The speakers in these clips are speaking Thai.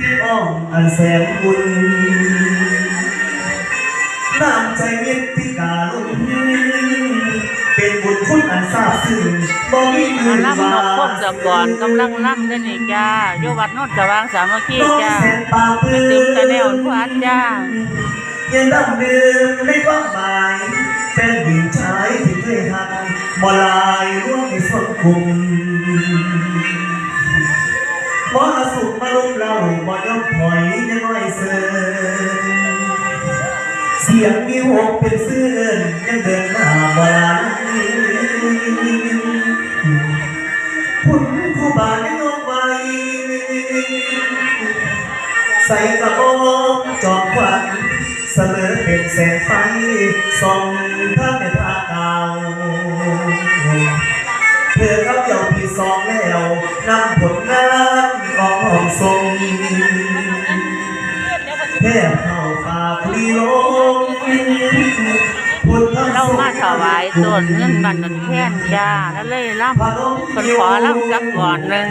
ที่อ้อมอันแสนบุญน้ำใจเมตติกาลุนเป็นบุญคุณอันซาบซึ้งบ่มีเงินล่ำนบากพบสกอนกำลังล่ำได้นี่จ้าอยู่วัดโนนสว่างสามัคคีจ้าไปไปติมตะแนวผู้อัดจ้าเยังดำเดิมในความหมายเป็นหญิงชายที่เคยหักบ่ลายร่วงในสังคม ยงมีหกเป็นเสื่อนยังเดินหน้าบ่ลาคุณครูบาได้น้องไว้ใส่กระบอกจอมควันเสมอเป็นแสงไฟส่องพระเมตตาเก่าเพื่อรับเยาที่สองแล้วนำผลงานออกห้องทรงแทบเข้าฝากลีล มาถวายต้นเงินบันดนแค้นจ้าแล้วเลยล่ำคนขอล่ำสักก่อนหนึ่ง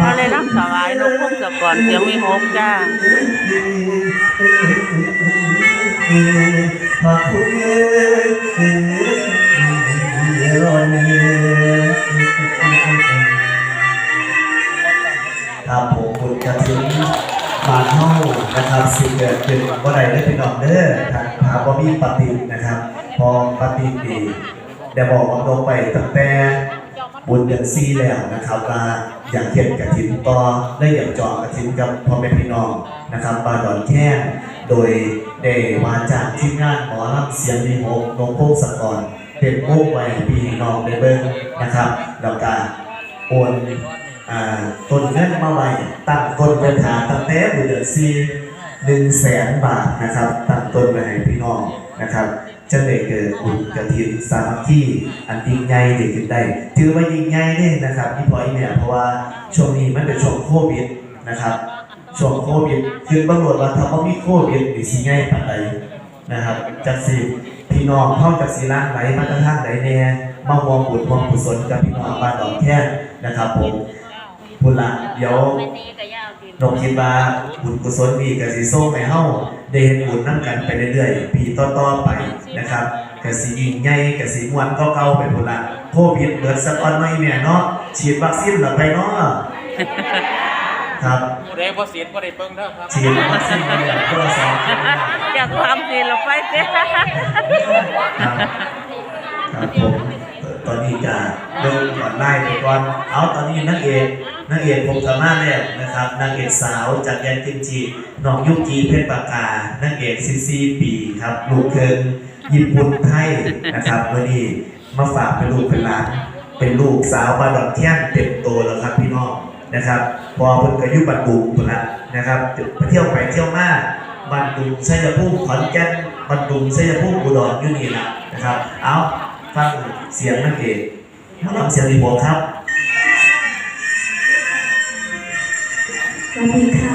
ก็เลยล่ำถวายนกพบสกอนเสียงมีหกจ้าพระคุณครับผมบุญกระถิ่นบานเฮานะครับสิ่งเกิดขึ้นบ่ได้ได้พี่น้องเด้อทางพาบ่มีปฏินะครับ พอปฏิดีได้บอกว่าลงไปตั้งแต่บุญเดือนซีแล้วนะครับว่าอยากเขียนกระถินต่อได้อยากจองกระถินกับพ่อแม่พี่น้องนะครับบาดอนแค่โดยได้มาจากทีมงานหมอลำเสียงดีโฮกนงพงศกรเป็นโมกไว้พี่น้องได้เบิ่งนะครับแล้วก็โอนอ่าต้นเงินมาไว้ตั้งต้นเงินหาตั้งแต่บุญเดือนซีหนึ่งแสนบาทนะครับตั้งต้นไว้ให้พี่น้องนะครับ จะได้เกิดบุญกระถินสามัคคีอันยิ่งใหญ่เด็กขึ้นได้ ถือว่ายิ่งใหญ่เนี่ยนะครับพี่พอยเนี่ยเพราะว่าช่วงนี้มันเป็นช่วงโควิดนะครับช่วงโควิดคือตำรวจว่าถ้าเขามีโควิดหรือสิง่ายปานใดนะครับจากสิพี่น้องเข้าจากสีล้างไหลมาตั้งทางไหนแน่มามองบุญมองกุศลกับพี่น้องบ้านดอนแค่นะครับผมบุญละเดี๋ยว นกคิดว่าบุญกุศลมีกสิโซ่ในเฮาได้เห็นบุญนั่กันไปเรื่อยๆปีต่อๆไปนะครับกสิยิ่งใหญ่กสิมวนก็เก่าไปพุ่นละโควิดเบิดสักออนหน่อยแม่เนาะฉีดวัคซีนแล้วไปเนาะครับผู้ใดบ่เสียบ่ได้เบิ่งเด้อครับฉีดวัคซีนแล้วก็สองครับอยากความดีเราไปเด้อครับผม ตอนนี้จะเดินก่อนไล่ไปก่อน เอาตอนนี้นักเอกนักเอกผมสามารถแล้วนะครับนางเอกสาวจากแดนกิมจิน้องยุกีเพชรปากกานางเอกซีซีปีครับลูกเคินญี่ปุ่นไทยนะครับวันนี้มาฝากเป็นลูกเป็นหลานเป็นลูกสาวบาดอนเที่ยนเต็มโตแล้วครับพี่น้องนะครับ พอเพิ่นก็อยุบันดุงพุ่นละนะครับไปเที่ยวไปเที่ยวมาบันดุงชัยภูมิขอนแก่นบันดุงชัยภูมิอุดรอยู่นี่ละนะครับ เอา ฟังเสียงนักเอกมาลำเสียงรีโบวครับสวัสดีค่ะ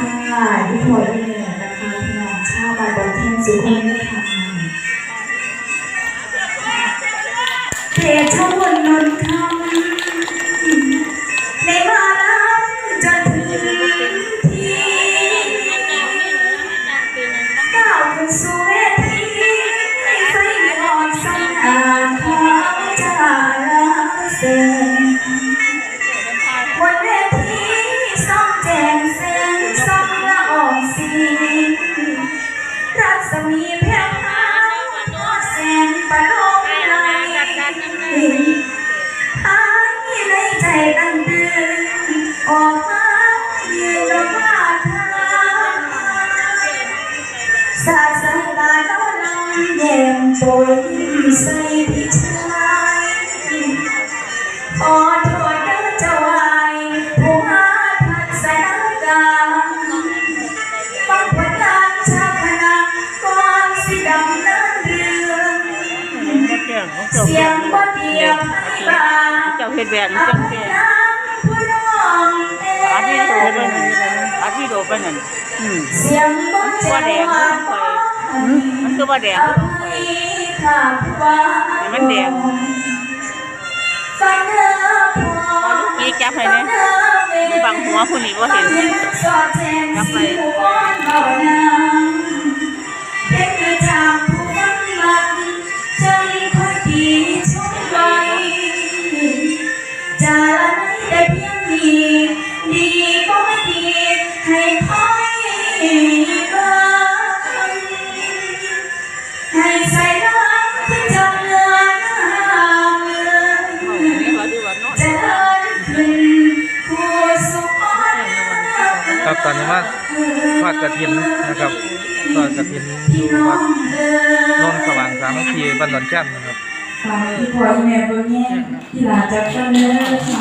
ที่พลอยเนี่ยนะคะพี่น้องชาวบ้านบอนแทนสุขุมวิทค่ะเทชะวนนนท์ค่ะ แย้มโปรยใส่พี่ชายขอโทษเด้อเจ้าไว้ผู้หาทัศนการฟังผลงานชาวคณะก่อนสิดำเนินเรื่องเสียงบ่เดียวให้บาเจ้าเฮ็ดแบบนี้อัจับงแก่น้ำผู้น้องอาพี่โดไปนั่นอาที่โดไปนั่นเสียงบ่เจ็บหวานอืมมันคือว่าแดง อคือของข่ภัอยยข้าผู้ว่าให้มันแดงฟังเด้อพอเอาลูกอีกจับให้แน่ฟังเด้อเวบางหัวผู้นี้บ่เห็นสอดแทงสีหัวเบานั ตอนนี้มาทอดกระถินนะครับทอดกระถินอพี่ยู่น้อวัดงเดินโนนสว่างสามัคคีบ้านดอนแจ้นนะครับฝากพี่พ่อแม่เบิ่งแย่ที่หลานจะเพิ่นเด้อค่ะ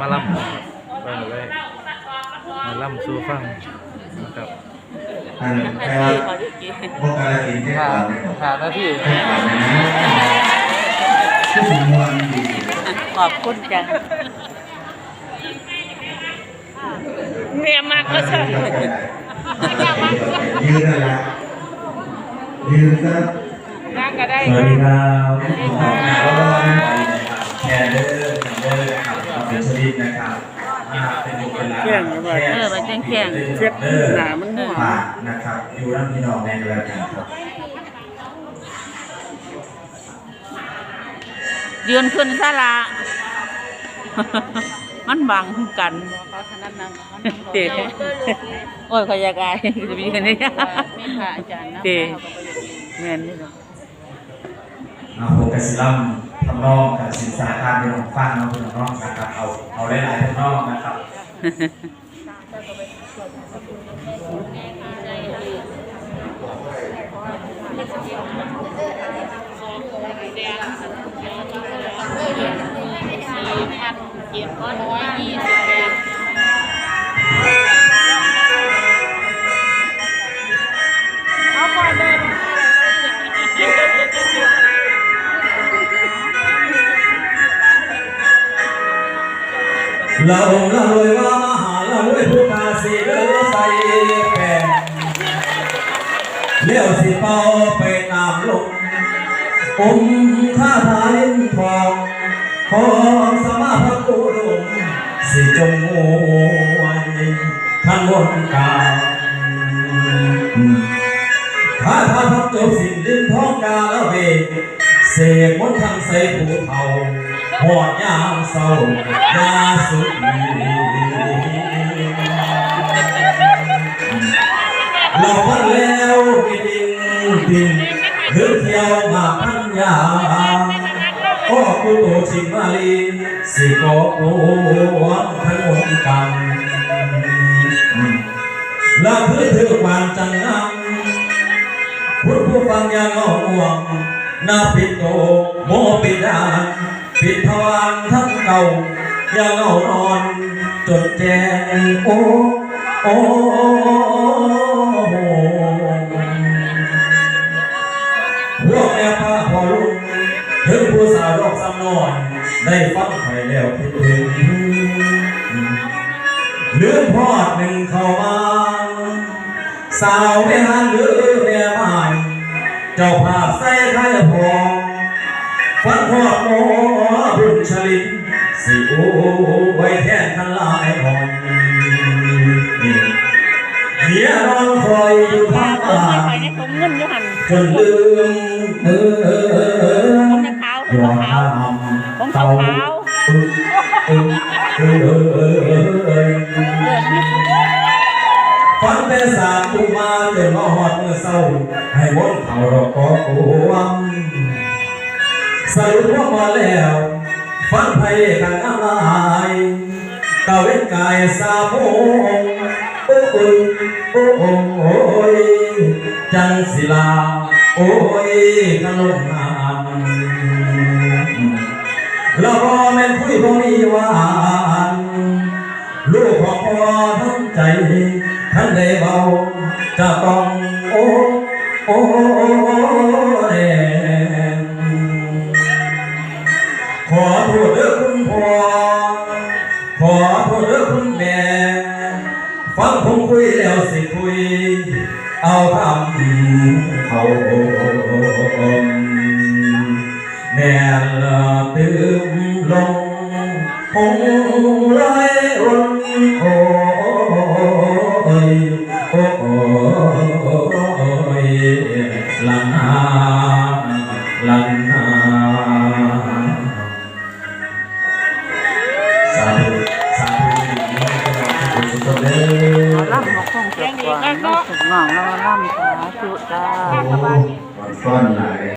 มาล่ำไปเลยมาล่ำสู่ฟังนะครับ อันนะครับพวกการกินแค่หาก่อนเลยครับหาหน้าที่แค่ก่อนเลยนะชื่อมวนดีขอบคุณจ้ะเมียมากก็ใช่ยืนนั่นแหละยืนซะนั่งก็ได้สวัสดีครับขอบคุณครับแชร์เด้อแชร์เด้อนะครับเราเป็นชลิดนะครับอ่าเป็นบุคคลแข่งกันไปเออไปแข่งเช็ดหนามัน หัวฝากนะครับ อยู่ร่ำพี่น้องในรายการครับยืนขึ้นซะละมันบังกันเขาถนัดนั่งเขาเตะโอ้ยขอยอยากอายจะมีกันนี่มีพระอาจารย์นะเตะเขาก็ไปอยู่แม่นนี่เนาะเอาโฟกัสลัมทำนองกับสินสาการเป็นของฟังเราเป็นของน้องนะครับเอาเอาหลายๆทำนองนะครับสี่พัน เจ็ดร้อยยี่สิบแปดเราละรวยว่า อมข้าทาลิ้นทองของสมาพระกุลมสิจงโวยทั้งบนกาข้าทาพักจบสิ้นดินท้องกาละเวกเสกมนทางใส่ผู้เฒ่าหอดยามเศร้ายาสุขีเราพันแล้วไม่ดิ้งดิ้งเดินเที่ยวมาพัน ยาโอ้กูโตชิงมาลีสิโกโอวันทั้งหมดกันละพื่อถือความจังงังพุทธผู้ฟังยางเอาห่วงนาปิดโตโมปิดานปิดทวารทั้งเก่าย่างเอานอน จดแจงโอ้โอ้ ถึงผู้สาวดอกสำนอนได้ฟังไปแล้วคิดถึงเรื่องพอดหนึ่งเข้ามา สาวแม่หันหรือแม่ไม้เจ้าภาพใส่ไทยพองฟันพอดโมบุญชลินสิโอไว้แทนทั้งหลายหอนเมียนอนคอยอยู่ข้างเออบ้าไปนในตรงเงินอยู่หันจน มาจนมาหอดเมื่อเศร้า ให้วนเขารอกอโกวมสรุปว่ามาแล้ว ฟันไผ่กันน้ำลายตาเว้นกายสาโมงโอ้ยโอ้ยโอ้ยจังศิลา โอ้ยขนมนามแล้วพอแม่นคุยพอมีหวานลูกของพ่อทั้งใจท่านได้เบา จะต้องโอ้โอ้แดงขอพูดเด้อคุณพ่อขอพูดเด้อคุณแม่ฟังผมคุยแล้วสิคุย เอาคำเขาแม่ละตื่มลงคงไร้รนโอ ลันนา